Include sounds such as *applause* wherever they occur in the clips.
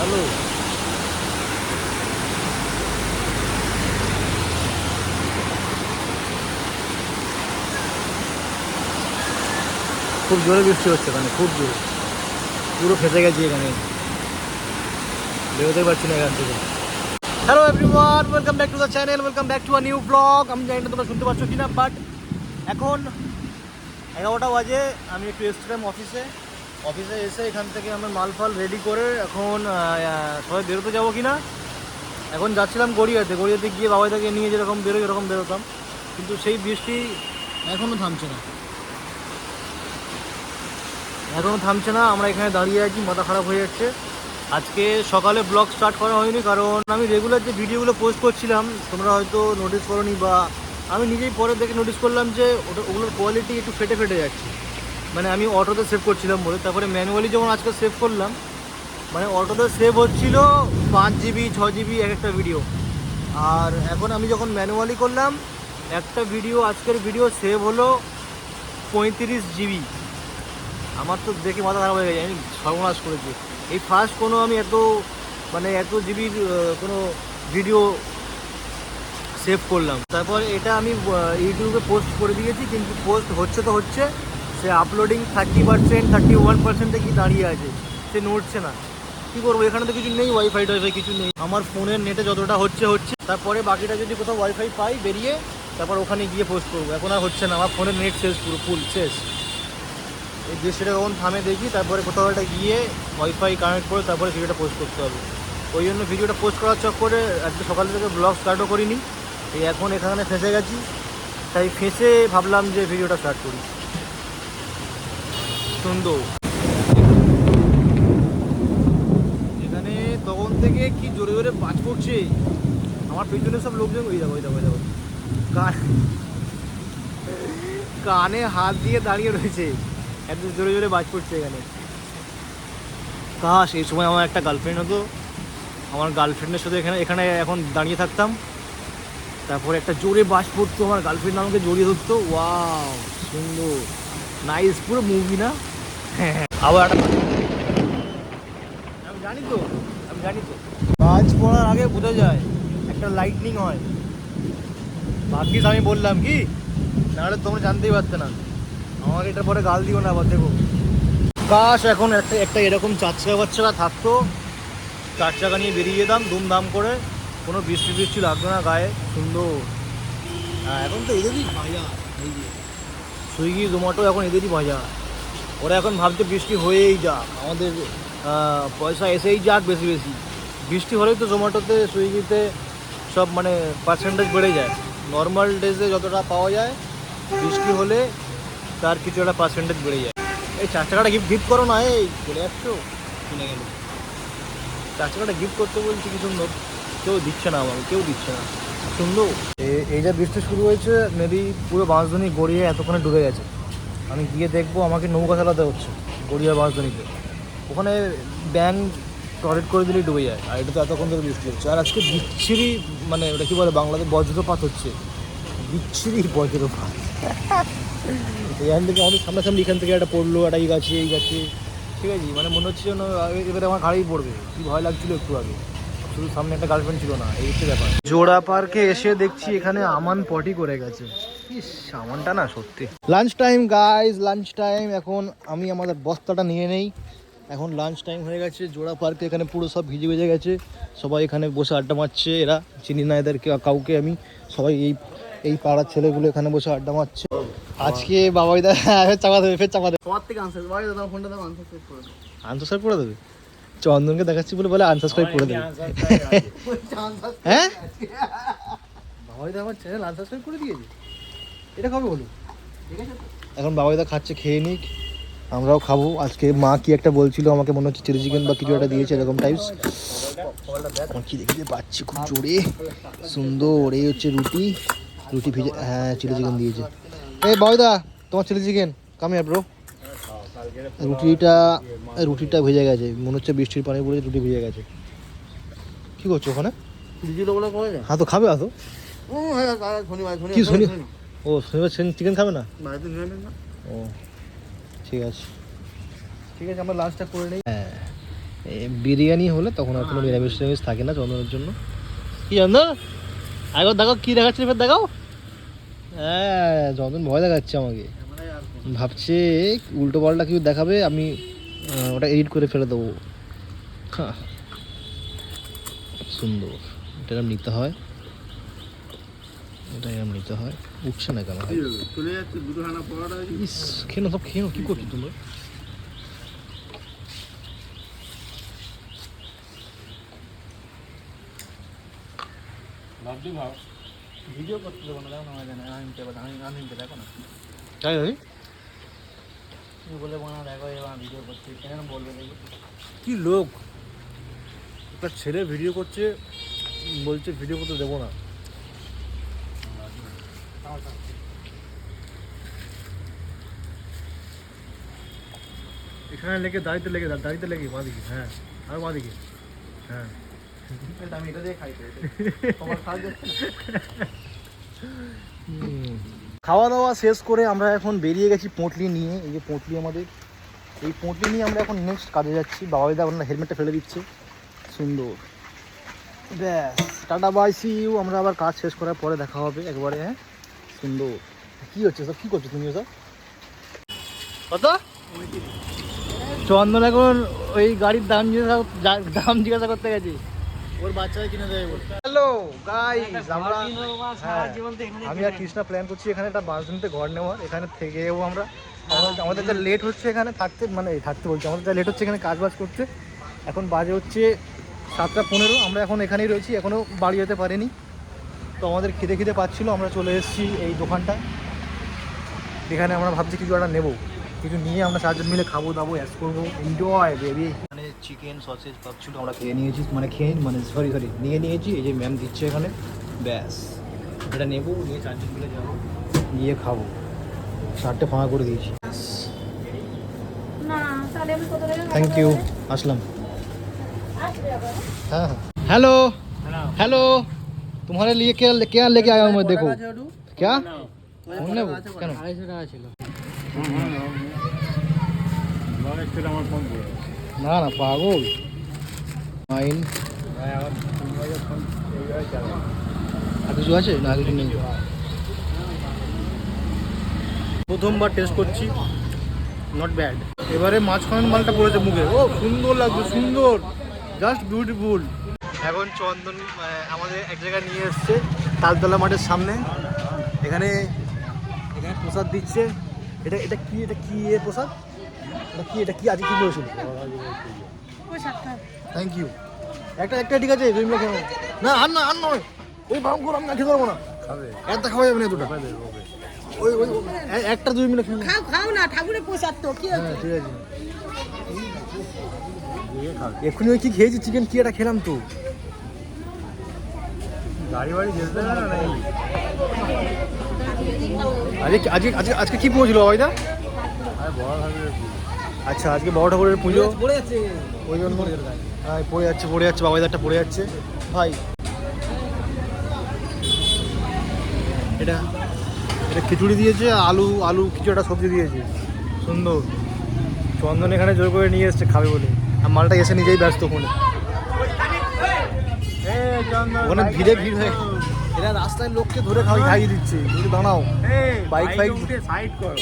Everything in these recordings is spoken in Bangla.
হ্যালো। খুব জোরে বৃষ্টি হচ্ছে এখানে, খুব জোরে। পুরো ফেসে গেছি এখানে। বেরোতে পারছি না এখান থেকে। Hello everyone welcome back to the channel welcome back to a new vlog আমি জানি না তোমরা শুনতে পাচ্ছ কি না বাট এখন এগারোটা বাজে, আমি একটু এসছিলাম অফিসে অফিসে এসে এখান থেকে আমার মাল ফাল রেডি করে এখন সবাই বেরোতে যাব কি না এখন যাচ্ছিলাম গড়িয়াতে। গড়িয়াতে গিয়ে বাবাইদাকে নিয়ে যেরকম বেরোই এরকম বেরোতাম। কিন্তু সেই বৃষ্টি এখনও থামছে না। এখনও থামছে না। আমরা এখানে দাঁড়িয়ে আছি, মাথা খারাপ হয়ে যাচ্ছে। আজকে সকালে ব্লগ স্টার্ট করা হয়নি, কারণ আমি রেগুলার যে ভিডিওগুলো পোস্ট করছিলাম, তোমরা হয়তো নোটিস করনি বা আমি নিজেই পরে দেখে নোটিস করলাম যে ওটা ওগুলোর কোয়ালিটি একটু ফেটে ফেটে যাচ্ছে। মানে আমি অটোতে সেভ করছিলাম বলে। তারপরে ম্যানুয়ালি যখন আজকে সেভ করলাম মানে অটোতে সেভ হচ্ছিল পাঁচ জিবি ছ জিবি এক একটা ভিডিও আর এখন আমি যখন ম্যানুয়ালি করলাম, একটা ভিডিও আজকের ভিডিও সেভ হলো পঁয়ত্রিশ জিবি আমার তো দেখে মাথা খারাপ হয়ে গেছে, আমি সর্বনাশ করেছি। এই ফার্স্ট কোনো আমি এত মানে এত জিবির কোনো ভিডিও সেভ করলাম। তারপর এটা আমি ইউটিউবে পোস্ট করে দিয়েছি, কিন্তু পোস্ট হচ্ছে তো হচ্ছে। সে uploading thirty percent thirty one পার্সেন্টে কি দাঁড়িয়ে আছে? সে নড়ছে না। কী করব? এখানে তো কিছু নেই ওয়াইফাই টাইফাই কিছু নেই। আমার ফোনের নেটে যতটা হচ্ছে হচ্ছে। তারপরে বাকিটা যদি কোথাও ওয়াইফাই পাই বেরিয়ে, তারপর ওখানে গিয়ে পোস্ট করব। এখন আর হচ্ছে না। আমার ফোনের নেট শেষ পুরো ফুল শেষ। এই বৃষ্টিটা কখন থামে দেখি, তারপরে কোথাও একটা গিয়ে ওয়াইফাই কানেক্ট করে তারপরে ভিডিওটা পোস্ট করতে হবে। ওই জন্য ভিডিওটা পোস্ট করার চক্করে আজকে সকাল থেকে ব্লগ স্টার্টও করিনি। এই এখন এখানে ফেঁসে গেছি। তাই ফেঁসে ভাবলাম যে ভিডিওটা স্টার্ট করি। সুন্দর। এখানে তখন থেকে কি জোরে জোরে বাজ পড়ছে? আমার পেছনে সব লোকজন ওই যাব যাব যাব কান কানে হাত দিয়ে দাঁড়িয়ে রয়েছে। এত জোরে জোরে বাজ পড়ছে এখানে। কাশ, এই সময় আমার একটা গার্লফ্রেন্ড হতো। আমার গার্লফ্রেন্ডের সাথে এখানে এখানে এখন দাঁড়িয়ে থাকতাম। তারপরে একটা জোরে বাস পড়তো। আমার গার্লফ্রেন্ড আমাকে জড়িয়ে ধরতো। ওয়াও, সুন্দর। নাইস পুরো মুভি না? হ্যাঁ আবার আমি জানি তো, আমি জানি তো। বাজ পড়ার আগে বোঝা যায়, একটা লাইটনিং হয়। ভাগ্যিস আমি বললাম কি, নাহলে তোমরা জানতেই পারতে না। আমাকে এটার পরে গাল দিও না, আবার দেখো। কাশ এখন একটা একটা এরকম চার চাকা বাচ্চারা থাকতো। চার চাকা নিয়ে বেরিয়ে যেতাম, ধুমধাম করে। কোনো বৃষ্টি বৃষ্টি লাগতো না গায়ে, সুন্দর। হ্যাঁ এখন তো এদেরই ভাজা সুইগি, জোম্যাটো এখন এদেরই ভাজা। ওরা এখন ভাবছে বৃষ্টি হয়েই যাক। আমাদের পয়সা এসেই যাক বেশি বেশি। বৃষ্টি হলেই তো জোম্যাটোতে, সুইগিতে সব মানে পার্সেন্টেজ বেড়ে যায়। নর্মাল ডেজে যতটা পাওয়া যায়, বৃষ্টি হলে তার কিছু একটা পার্সেন্টেজ বেড়ে যায়। এই চার চাকাটা গিফট গিফট করো না, এই চলে যাচ্ছ? কিনে গেলে। চার চাকাটা গিফট করতে বলছি কি সুন্দর? কেউ দিচ্ছে না আমাকে, কেউ দিচ্ছে না। সুন্দর। এই যে বৃষ্টি শুরু হয়েছে, মেবি পুরো বাঁশধনি গড়িয়ে এতক্ষণে ডুবে গেছে। আমি গিয়ে দেখব, আমাকে নৌকা চালাতে হচ্ছে, গড়িয়া বাঁশধনিতে ওখানে ব্যাং টয়লেট করে দিলেই ডুবে যায়, আর এটা তো এতক্ষণ ধরে বৃষ্টি হচ্ছে। আর আজকে বিচ্ছিরি মানে ওটা কী বলে, বাংলাতে বজ্রপাত হচ্ছে। বিচ্ছিরি বজ্রপাত। *laughs* এখান থেকে আমাদের সামনাসামনি এখান থেকে একটা পড়ল, একটা এই গাছে এই গাছে। ঠিক আছে মানে মনে হচ্ছে যেন এবারে আমার ঘাড়েই পড়বে। কী ভয় লাগছিল একটু আগে। শুধু সামনে একটা গার্লফ্রেন্ড ছিল না, এই হচ্ছে ব্যাপার। জোড়া পার্কে এসে দেখছি এখানে আমান পটি করে গেছে। সামানটা না সত্যি। Lunch time guys lunch time এখন আমি আমাদের বস্তাটা নিয়ে নেই। এখন লাঞ্চ টাইম হয়ে গেছে। জোড়া পার্কে এখানে পুরো সব ভিজে ভিজে গেছে। সবাই এখানে বসে আড্ডা মারছে। এরা চিনি না এদেরকে কাউকে আমি সবাই এই এই পাড়ার ছেলেগুলো এখানে বসে আড্ডা মারছে। আজকে বাবাই দা *laughs* চাপা দেবে ফের চাপা দেবে। আনসার ফোনটা দাও আনসার করে দেবে? চন্দনকে দেখাচ্ছি বলে বলে আনসাবস্ক্রাইব করে দেবে। হ্যাঁ? বাবাইদা আমার চ্যানেল আনসাবস্ক্রাইব করে দিয়েছে? *laughs* এটা কবে হলো? এখন বাবাইদা খাচ্ছে খেয়ে নিক। আমরাও খাব। আজকে মা কি একটা বলছিল আমাকে মনে হচ্ছে চিলি চিকেন বা কিছু একটা দিয়েছে এরকম টাইপস আমার কি দেখতে পাচ্ছি খুব জোরে। সুন্দর এই হচ্ছে রুটি। রুটি ভিজে হ্যাঁ চিলি চিকেন দিয়েছে। এই বাবাইদা তোমার চিলি চিকেন কামি ব্রো রুটিটা রুটিটা ভেজে গেছে। মনে হচ্ছে বৃষ্টির পানি পড়ে রুটি ভেজে গেছে। কি করছ ওখানে? হ্যাঁ তো খাবে আসো হ্যাঁ কি শনি ও শনিবার চিকেন খাবে না? বাড়িতে নিরামিষ না। ও ঠিক আছে। ঠিক আছে আমরা লাঞ্চটা করে নিই। হ্যাঁ বিরিয়ানি হলে তখন আর কোনো নিরামিষ টিরামিষ থাকে না চন্দনের জন্য। কি চন্দন? একবার দেখো কি দেখাচ্ছে এবার দেখাও। হ্যাঁ চন্দন ভয় দেখাচ্ছে আমাকে। ভাবছে উল্টো পাল্টা কেউ দেখাবে আমি ওটা এডিট করে ফেলে দেবো। হ্যাঁ। সুন্দর। এটা নিতে হয়। এটা এরম নিতে হয়। উঠছে না কেন? চলে যাচ্ছে দুটো খানা পড়াটা ইস খেয়ে সব খেয়ে কী করছ তোমরা? ভিডিও করতে দেবো না দেখো না জানে আমি তো আমি আমি তো দেখো না। তাই ভাই তুমি বলে বানা দেখো এবার ভিডিও করছি কেন বলবে দেখি কি লোক? একটা ছেলে ভিডিও করছে বলছে ভিডিও করতে দেবো না। এখানে লেগে দাড়িতে লেগে দাড়িতে লেগে বাঁ দিকে হ্যাঁ আর বাঁ দিকে হ্যাঁ আমি এটা দিয়ে খাই খাওয়া দাওয়া শেষ করে আমরা এখন বেরিয়ে গেছি পোঁটলি নিয়ে এই যে পোঁটলি আমাদের। এই পোঁটলি নিয়ে আমরা এখন নেক্সট কাজে যাচ্ছি। বাবা দিদা আপনার হেলমেটটা ফেলে দিচ্ছে। সুন্দর। ব্যাস টাটা বাই সি ইউ আমরা আবার কাজ শেষ করার পরে দেখা হবে একবারে হ্যাঁ? সুন্দর কী হচ্ছে সব কী করছ তুমি সব কত? চন্দন এখন ওই গাড়ির দাম জিজ্ঞাসা দাম জিজ্ঞাসা করতে গেছি। ওর বাচ্চাকে কিনে দেবে বলে। হ্যালো গাইস আমরা হ্যাঁ, আমি আর কৃষ্ণা প্ল্যান করছি এখানে একটা বাসন্তী ঘর নেওয়ার। এখানে থেকে যাব আমরা। আমাদের- আমাদের যা লেট হচ্ছে এখানে থাকতে মানে থাকতে বলছি আমাদের যা লেট হচ্ছে এখানে কাজ বাজ করতে এখন বাজে হচ্ছে সাতটা পনেরো আমরা এখন এখানেই রয়েছি এখনও বাড়ি যেতে পারিনি। তো আমাদের খিদে খিদে পাচ্ছিল আমরা চলে এসেছি এই দোকানটায়। এখানে আমরা ভাবছি কিছু একটা নেব। কিছু নিয়ে আমরা চারজন মিলে খাব দাবো অ্যাস করব এনজয় বেবি মানে চিকেন সসেজ পাচ্ছিল আমরা খেয়ে নিয়েছি মানে খেয়ে মানে সরি সরি নিয়ে নিয়েছি এই যে ম্যাম দিচ্ছে এখানে। ব্যাস এটা নেব নিয়ে চারজন মিলে যাব নিয়ে খাব। শার্টটা ফাঁকা করে দিয়েছি। থ্যাংক ইউ আসলাম। হ্যাঁ হ্যালো হ্যালো तुम्हारे लिए क्या क्या लेके आया हूँ मैं देखो क्या फोन নেবো কেন আড়াইশো টাকা ছিল না না পাগল মাইন আর কিছু আছে না কিছু নেই প্রথমবার টেস্ট করছি নট ব্যাড এবারে মাঝখানের মালটা পড়েছে মুখে ও সুন্দর লাগছে সুন্দর জাস্ট বিউটিফুল এখন চন্দন আমাদের এক জায়গায় নিয়ে এসছে তালতলা মাঠের সামনে। এখানে এখানে প্রসাদ দিচ্ছে। এটা এটা কি এটা কি এ প্রসাদ? এটা কি এটা কি আজকে কি করেছিল থ্যাংক ইউ একটা একটা ঠিক আছে দুই মিনিট খেয়ে না আর না আর নয়। ওই করে আমি না খেতে পারব না। খাবে। একটা খাওয়া যাবে না দুটো। ওই ওই ওই, একটা দুই মিনিট। খাও খাও না ঠাকুরের প্রসাদ তো কি হ্যাঁ ঠিক আছে। এক্ষুনি ওই কি খেয়েছি চিকেন কি এটা খেলাম তো। গাড়ি বাড়ি যেতে না আজকে আজকে আজকে আজকে কি পুজো ছিল বাবাইদা আচ্ছা আজকে বড় ঠাকুরের পুজো। পড়ে যাচ্ছে। ওই জন্য হ্যাঁ পড়ে যাচ্ছে পড়ে যাচ্ছে বাবাইদারটা পড়ে যাচ্ছে। ভাই এটা এটা খিচুড়ি দিয়েছে আলু আলু কিছু একটা সবজি দিয়েছে। সুন্দর। চন্দন এখানে জোর করে নিয়ে এসছে খাবে বলে। আর মালটা এসে নিজেই ব্যস্ত ফোনে। ওখানে ভিড়ে ভিড় হয়ে এরা রাস্তায় লোককে ধরে খাওয়াই খাইয়ে দিচ্ছে। তুমি দাঁড়াও। বাইক ফাইক সাইড করো।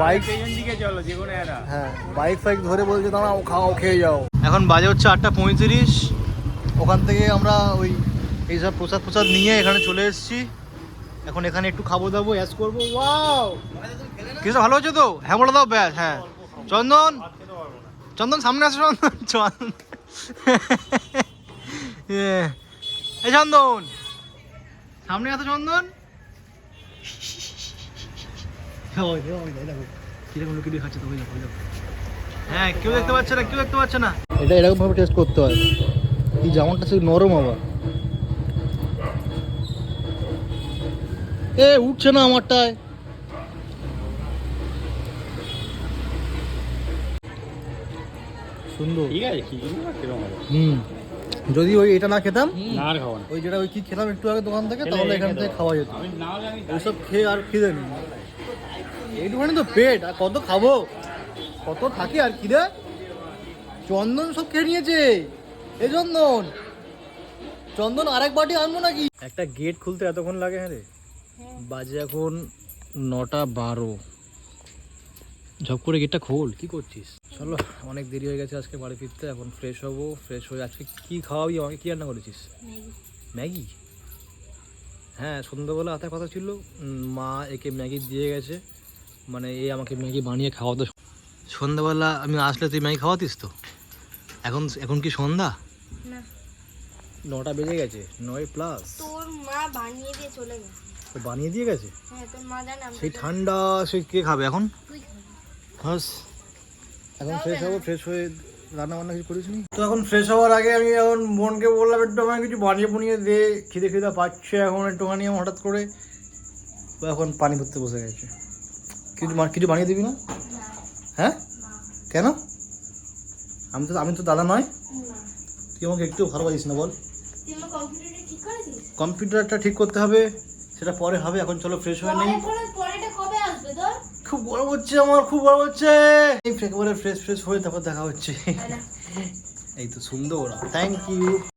বাইক দিকে চলো যে কোনো হ্যাঁ বাইক ফাইক ধরে বলছে দাঁড়াও খাও খেয়ে যাও। এখন বাজে হচ্ছে আটটা পঁয়ত্রিশ। ওখান থেকে আমরা ওই এইসব প্রসাদ প্রসাদ নিয়ে এখানে চলে এসেছি। এখন এখানে একটু খাব দাবো অ্যাস করব। ওয়াও কিছু ভালো হচ্ছে তো? হ্যাঁ বলে দাও ব্যাস হ্যাঁ। চন্দন? চন্দন সামনে আসো চন্দন। চন্দন। এ, এই চন্দন সামনে আসো চন্দন। কীরকম লোকে দেখাচ্ছে তো। হ্যাঁ কেউ দেখতে পাচ্ছে না কেউ দেখতে পাচ্ছে না এটা এরকম ভাবে টেস্ট করতে হয় এই জামাটা সে নরম আবার এ উঠছে না আমারটায় সুন্দর ঠিক আছে কি হুম যদি ওই এটা না খেতাম না আর ওই যেটা ওই কি খেলাম একটু আগে দোকান থেকে তাহলে এখান থেকে খাওয়া যেত। আমি না হলে আমি ওইসব খেয়ে আর খিদে নেই। এইটুখানি তো পেট আর কত খাব? কত থাকে আর কি খিদে? চন্দন সব খেয়ে নিয়েছে? এ চন্দন। চন্দন আরেক বাটি আনব নাকি? একটা গেট খুলতে এতক্ষণ লাগে হ্যাঁ রে? বাজে এখন নটা বারো। ঝপ করে গেটটা খোল কি করছিস? চলো অনেক দেরি হয়ে গেছে আজকে বাড়ি ফিরতে এখন ফ্রেশ হব ফ্রেশ হয়ে আজকে কি খাওয়াবি আমাকে কি রান্না করেছিস? ম্যাগি। হ্যাঁ সন্ধ্যাবেলা আসার কথা ছিল মা একে ম্যাগি দিয়ে গেছে মানে এ আমাকে ম্যাগি বানিয়ে খাওয়াতো সন্ধ্যাবেলা আমি আসলে তুই ম্যাগি খাওয়াতিস তো? এখন এখন কি সন্ধ্যা? নটা বেজে গেছে নয় প্লাস তোর মা বানিয়ে দিয়ে চলে গেছে। তো বানিয়ে দিয়ে গেছে? হ্যাঁ তোর মা জানে আমি সেই ঠান্ডা সে কে খাবে এখন? তুই হাস এখন ফ্রেশ হব ফ্রেশ হয়ে রান্না বান্না কিছু করিস তো এখন ফ্রেশ হওয়ার আগে আমি এখন বোনকে বললাম একটু আমাকে কিছু বানিয়ে বুনিয়ে দে খিদে খিদে পাচ্ছে এখন একটুখানি হঠাৎ করে। ও এখন পানি ভরতে বসে গেছে। কিছু কিছু বানিয়ে দিবি না? হ্যাঁ? কেন? আমি তো আমি তো দাদা নয়। তুই আমাকে একটু ভালোবাসিস না বল। কম্পিউটারটা ঠিক করতে হবে সেটা পরে হবে এখন চলো ফ্রেশ হয়ে নেই পরে পরেটা কবে আসবে তোর খুব গরম হচ্ছে আমার খুব গরম হচ্ছে। এই একেবারে ফ্রেশ ফ্রেশ হয়ে তারপর দেখা হচ্ছে। এই তো সুন্দর থ্যাংক ইউ